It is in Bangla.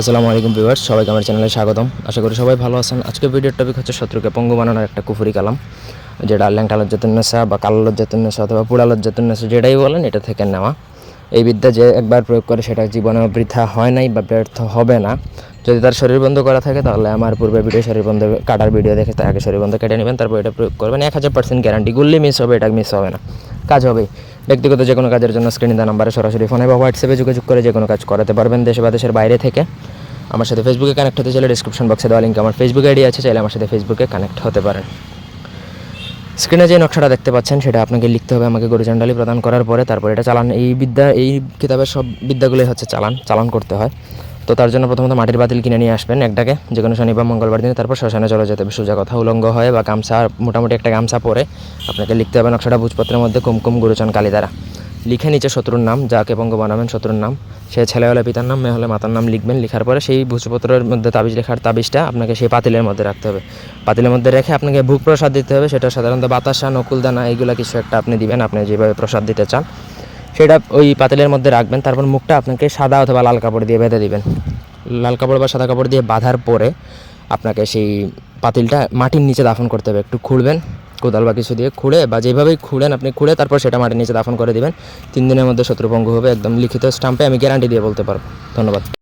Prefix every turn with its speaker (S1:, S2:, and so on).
S1: আসসালামু আলাইকুম ভিউয়ার্স, সবাইকে আমার চ্যানেলে স্বাগতম। আশা করি সবাই ভালো আছেন। আজকে ভিডিওর টপিক হচ্ছে শত্রুকে পঙ্গু বানানোর একটা কুফুরি কালাম, যেটা ল্যাংটা লজ্জাতুন্নেসা বা কালো লজ্জাতুন্নেসা অথবা পুরা লজ্জাতুন্নেসা যেটাই বলেন, এটা থেকে নেওয়া। এই বিদ্যা যে একবার প্রয়োগ করে সেটা জীবনে বৃথা হয় নাই বা ব্যর্থ হবে না। যদি তার শরীর বন্ধ করা থাকে, তাহলে আমার পূর্বে ভিডিও শরীর বন্ধ, কাটার ভিডিও দেখে তাকে শরীর বন্ধ কেটে নেবেন, তারপর এটা প্রয়োগ করবেন। এক হাজার পার্সেন্ট গ্যারান্টি গুললি মিস হবে, এটা মিস হবে না। কাজ হবে ব্যক্তিগত যে কোনো কাজের জন্য স্ক্রিনে দেওয়া নাম্বারে সরাসরি ফোনে বা হোয়াটসঅ্যাপে যোগাযোগ করে যে কোনো কাজ করাতে পারবেন দেশে বা দেশের বাইরে থেকে। আমার সাথে ফেসবুকে কানেক্ট হতে চাইলে ডিসক্রিপশন বক্সে দেওয়া লিঙ্ক আমার ফেসবুক আইডি আছে, চাইলে আমার সাথে ফেসবুকে কানেক্ট হতে পারেন। স্ক্রিনে যে নকশাটা দেখতে পাচ্ছেন, সেটা আপনাকে লিখতে হবে আমাকে গরুচান্ডালি প্রদান করার পরে, তারপর এটা চালান। এই বিদ্যা, এই কিতাবের সব বিদ্যাগুলোই হচ্ছে চালান চালান করতে হয়। তো তার জন্য প্রথমত মাটির বাতিল কিনে নিয়ে আসবেন একটাকে যে কোনো শনিবার মঙ্গলবার দিনে, তারপর শ্মশানে চলে যেতে হবে। সোজা কথা, উলঙ্গ হয় বা গামছা, মোটামুটি একটা গামছা পরে আপনাকে লিখতে হবে নকশাটা ভুজপত্রের মধ্যে, কুমকুম গুরুচন কালী দ্বারা লিখে নিচে শত্রুর নাম যাকে বঙ্গ বানাবেন শত্রুর নাম। সে ছেলে হলে পিতার নাম, মেয়ে হলে মাতার নাম লিখবেন। লেখার পরে সেই ভূজপত্রের মধ্যে তাবিজ লেখার তাবিজটা আপনাকে সেই পাতিলের মধ্যে রাখতে হবে। পাতিলের মধ্যে রেখে আপনাকে ভোগ প্রসাদ দিতে হবে, সেটা সাধারণত বাতাসা, নকুলদানা, এইগুলো কিছু একটা আপনি দিবেন। আপনি যেভাবে প্রসাদ দিতে চান। সেটা ওই পাতিলের মধ্যে রাখবেন, তারপর মুখটা আপনাকে সাদা অথবা লাল কাপড় দিয়ে বেঁধে দিবেন। লাল কাপড় বা সাদা কাপড় দিয়ে বাঁধার পরে আপনাকে সেই পাতিলটা মাটির নিচে দাফন করতে হবে। একটু খুঁড়বেন, কোদাল বা কিছু দিয়ে খুঁড়ে বা যেভাবেই খুঁড়েন আপনি খুঁড়ে তারপর সেটা মাটির নিচে দাফন করে দেবেন। তিন দিনের মধ্যে শত্রুভঙ্গ হবে, একদম লিখিত স্টাম্পে আমি গ্যারান্টি দিয়ে বলতে পারব। ধন্যবাদ।